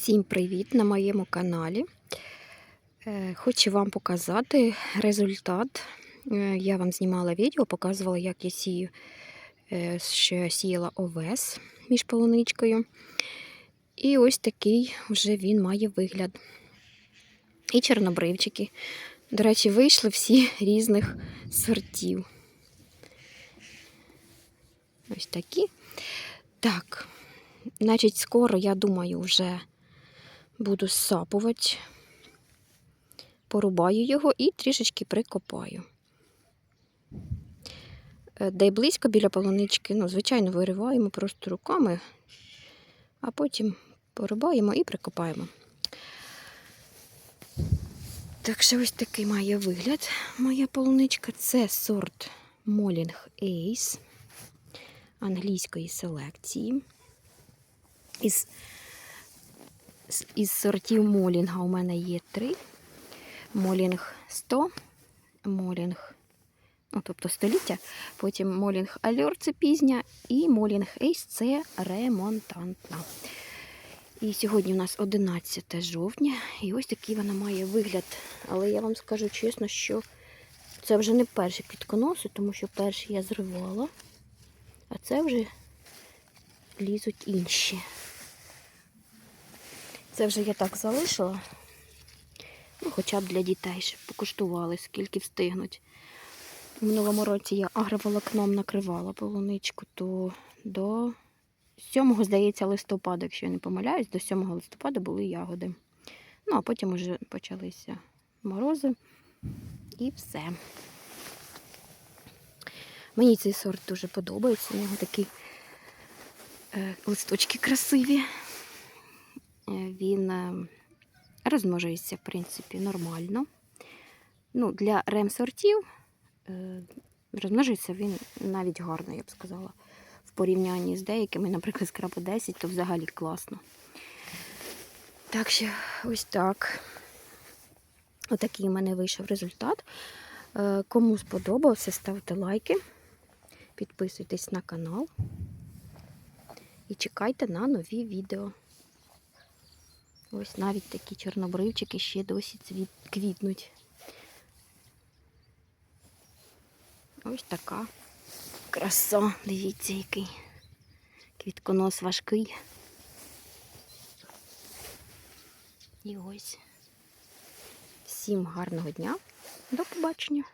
Всім привіт на моєму каналі. Е, Хочу вам показати результат. Е, Я вам знімала відео, показувала, як я сію, е, я сіяла овес між полуничкою. І ось такий вже він має вигляд. І чорнобривчики. До речі, вийшли всі різних сортів. Ось такі. Так, значить, скоро, я думаю, вже буду сапувати, порубаю його і трішечки прикопаю. Де близько біля полунички, ну, звичайно, вириваємо просто руками, а потім порубаємо і прикопаємо. Так що ось такий має вигляд моя полуничка. Це сорт Молінг Ace англійської селекції. Із із сортів молінга у мене є три. Молінг 100, молінг, ну, тобто століття, потім молінг Альор це пізня, і молінг Ейс це ремонтантна. І сьогодні у нас 11 жовтня, і ось такий вона має вигляд. Але я вам скажу чесно, що це вже не перші квітконоси, тому що перші я зривала, а це вже лізуть інші. Це вже я так залишила. Ну, хоча б для дітей, щоб покуштували, скільки встигнуть. У минулому році я агроволокном накривала полуничку, то до 7, здається, листопада, якщо я не помиляюсь, до 7 листопада були ягоди. Ну, а потім вже почалися морози і все. Мені цей сорт дуже подобається. У нього такі е, листочки красиві. Е, Він е, розмножується, в принципі, нормально. Ну, для ремсортів е, розмножується він навіть гарно, я б сказала. В порівнянні з деякими, наприклад, з крапа 10, то взагалі класно. Так що ось так. Отакий у мене вийшов результат. Е, Кому сподобався, ставте лайки, підписуйтесь на канал і чекайте на нові відео. Ось навіть такі чорнобривчики ще досі цвіт, квітнуть. Ось така краса. Дивіться, який квітконос важкий. І ось. Всім гарного дня. До побачення.